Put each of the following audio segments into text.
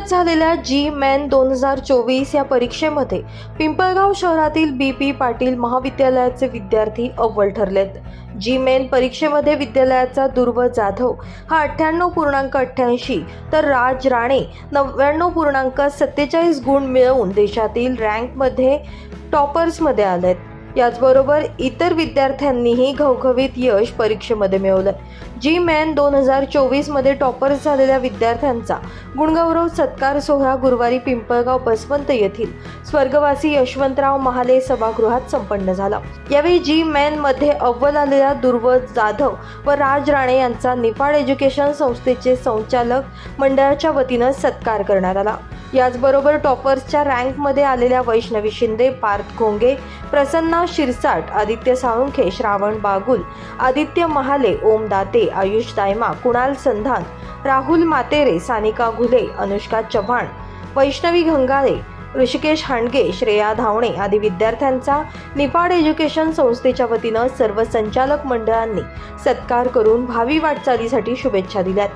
नुकत्याच झालेल्या जी मॅन दोन हजार चोवीस या परीक्षेमध्ये पिंपळगाव शहरातील बी पी पाटील महाविद्यालयाचे विद्यार्थी अव्वल ठरलेत. जी मेन परीक्षेमध्ये विद्यालयाचा दुर्व जाधव हा अठ्ठ्याण्णव पूर्णांक अठ्ठ्याऐंशी तर राज राणे नव्याण्णव पूर्णांक सत्तेचाळीस गुण मिळवून देशातील रँकमध्ये टॉपर्समध्ये आलेत. याचबरोबर इतर विद्यार्थ्यांनीही घवघवीत यश परीक्षेमध्ये मिळवलं. जी मॅन दोन हजार चोवीसमध्ये टॉपर्स झालेल्या विद्यार्थ्यांचा गुणगौरव सत्कार सोहळा गुरुवारी पिंपळगाव बसवंत येथील स्वर्गवासी यशवंतराव महाले सभागृहात संपन्न झाला. यावेळी जी मॅनमध्ये अव्वल आलेल्या दुर्व जाधव व राज राणे यांचा निफाड एज्युकेशन संस्थेचे संचालक मंडळाच्या वतीनं सत्कार करण्यात आला. याचबरोबर टॉपर्सच्या रँकमध्ये आलेल्या वैष्णवी शिंदे पार्थ घोंगे प्रसन्ना शिरसाट आदित्य साळुंखे श्रावण बागुल आदित्य महाले ओम दाते आयुष दायमा कुणाल संधान राहुल मातेरे सानिका घुले अनुष्का चव्हाण वैष्णवी घंगाळे ऋषिकेश हांडगे श्रेया धावणे आदी विद्यार्थ्यांचा निफाड एज्युकेशन संस्थेच्या वतीनं सर्व संचालक मंडळांनी सत्कार करून भावी वाटचालीसाठी शुभेच्छा दिल्यात.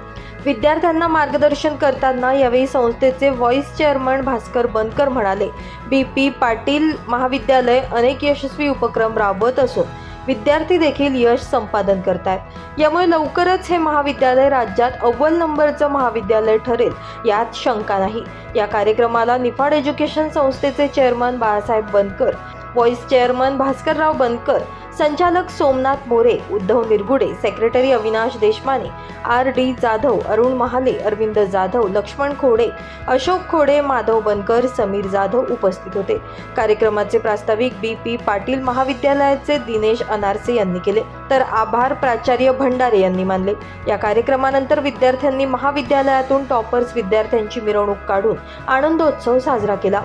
विद्यार्थ्यांना मार्गदर्शन करताना यावेळी संस्थेचे व्हॉइस चेअरमन भास्कर बनकर म्हणाले बी. पी. पाटील महाविद्यालय अनेक यशस्वी उपक्रम राबवत असून विद्यार्थी देखील यश संपादन करतात यामुळे लवकरच हे महाविद्यालय राज्यात अव्वल नंबरचं महाविद्यालय ठरेल यात शंका नाही. या कार्यक्रमाला निफाड एज्युकेशन संस्थेचे chairman Balasaheb Bankar vice chairman Bhaskarrao Bankar संचालक Somnath More Uddhav Nirgude secretary Avinash Deshmane R D Jadhav Arun Mahale Arvind Jadhav Laxman Khode Ashok Khode Madhav Bankar Sameer Jadhav उपस्थित होते. कार्यक्रमाचे प्रास्ताविक बी. पी. पाटील महाविद्यालयाचे दिनेश अनारसे यांनी केले. तर आभार प्राचार्य भंडारे यांनी मानले. या कार्यक्रमानंतर विद्यार्थ्यांनी महाविद्यालयातून टॉपर्स विद्यार्थ्यांची मिरवणूक काढून आनंदोत्सव साजरा केला.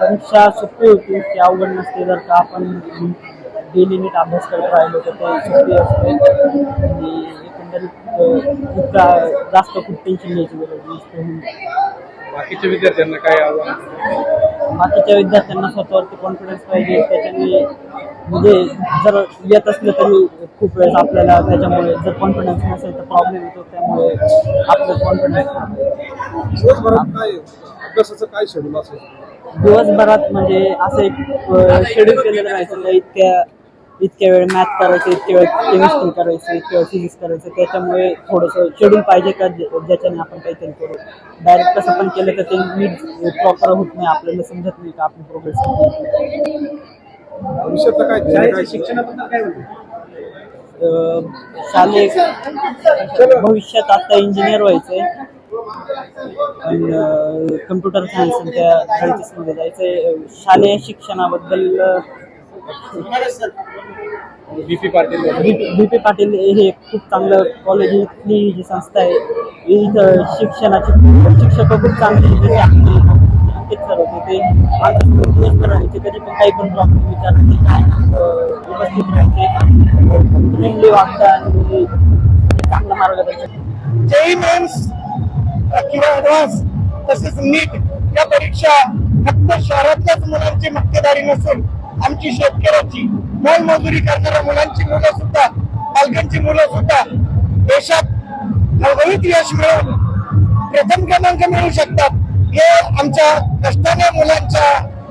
परीक्षा सोपी होती ती अवघड नसते जर का आपण डेली नीट अभ्यास करत राहिलो तर ते सोपी असते. आणि एकंदरीत अ, इतका जास्त खूप टेन्शन घ्यायची गरज नसते बाकीच्या विद्यार्थ्यांना काय आव्हान? बाकीच्या विद्यार्थ्यांना स्वतःवरती कॉन्फिडन्स पाहिजे. त्याच्याने म्हणजे जर येत असलं तरी खूप वेळेस आपल्याला त्याच्यामुळे जर कॉन्फिडन्स नसेल तर प्रॉब्लेम येतो. त्यामुळे आपलं कॉन्फिडन्स दिवसभरात काय अभ्यासाचं काय शेड्यूल असेल? दिवसभरात म्हणजे असं एक शेड्यूल केलेलं राहायचं का इतक्या इतक्या वेळ मॅथ करायचं इतक्या वेळ केमिस्ट्री करायचं इतक्या वेळ फिजिक्स करायचं त्याच्यामुळे थोडंसं शेड्यूल पाहिजे का? ज्या- ज्याच्याने आपण काहीतरी करू. डायरेक्ट कसं पण केलं तर ते नीट प्रॉपर होत नाही आपल्याला समजत नाही का आपण प्रोग्रेस शिक्षणाबद्दल काय शालेय भविष्यात आता इंजिनियर व्हायचंय. आणि कम्प्युटर सायन्स त्या सायन्सेसमध्ये जायचंय. शालेय शिक्षणाबद्दल BP Patil B P Patil हे खूप चांगलं कॉलेज इथली जी संस्था आहे. इथं शिक्षणाची शिक्षक खूप चांगले सर. होते ते कधी पण काही पण प्रॉब्लेम विचारले ते अं, उपस्थित राहायचे फ्रेंडली वागता आणि चांगलं मार्गदर्शन जेई मेन्स किंवा ॲडव्हान्स तसेच नीट या परीक्षा फक्त शहरातल्याच मुलांची मक्तेदारी नसून आमची शेतकऱ्याची मोलमजुरी करणाऱ्या मुलांची मुलं सुद्धा पालकांची मुलं सुद्धा देशात घवघवीत यश मिळवून प्रथम क्रमांक मिळवू शकतात. हे आमच्या कष्टाने मुलांच्या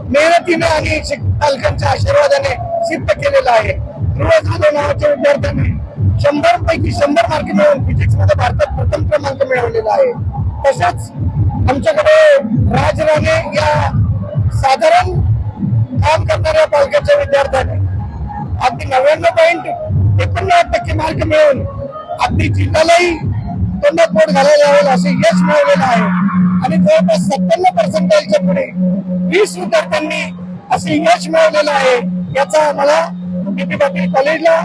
मेहनतीने आणि पालकांच्या आशीर्वादाने सिद्ध केलेलं आहे. ध्रुव नावाच्या विद्यार्थ्यांनी शंभर पैकी शंभर मार्क मिळवून फिजिक्समध्ये भारतात प्रथम क्रमांक मिळवलेला आहे. तसंच आमच्याकडे राज राणे या साधारण या करणाऱ्या पालकाच्या विद्यार्थ्याने. अगदी नव्याण्णव पॉईंट एकोणनव्वद टक्के मार्क मिळवून अगदी जिल्ह्यालाही तोंडात पोट घालायला हवेल असे यश मिळवलेलं आहे. आणि जवळपास सत्त्याण्णव पर्सेंटेजच्या पुढे वीस विद्यार्थ्यांनी असे यश मिळवलेलं आहे. याचा मला बीपी पाटील कॉलेजला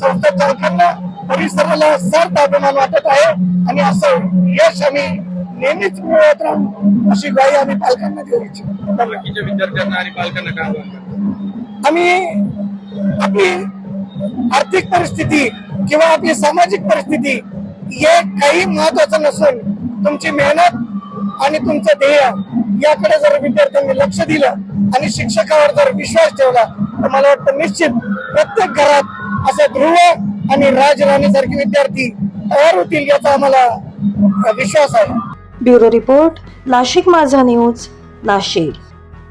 संस्था चालकांना परिसराला सार्थ अभिमान वाटत आहे. आणि असं यश आम्ही नेहमीच मिळवत राहू अशी ग्वाही आम्ही पालकांना देऊ इच्छितो. विद्यार्थ्यांना आणि पालकांना काय आम्ही आपली आर्थिक परिस्थिती किंवा आपली सामाजिक परिस्थिती हे काही महत्वाचं नसून तुमची मेहनत आणि तुमचं ध्येय याकडे जर विद्यार्थ्यांनी लक्ष दिलं आणि शिक्षकावर जर विश्वास ठेवला तर मला वाटतं निश्चित प्रत्येक घरात असे ध्रुव आणि राजराणीसारखे विद्यार्थी तयार होतील याचा आम्हाला विश्वास आहे. ब्युरो रिपोर्ट नाशिक माझा न्यूज नाशिक.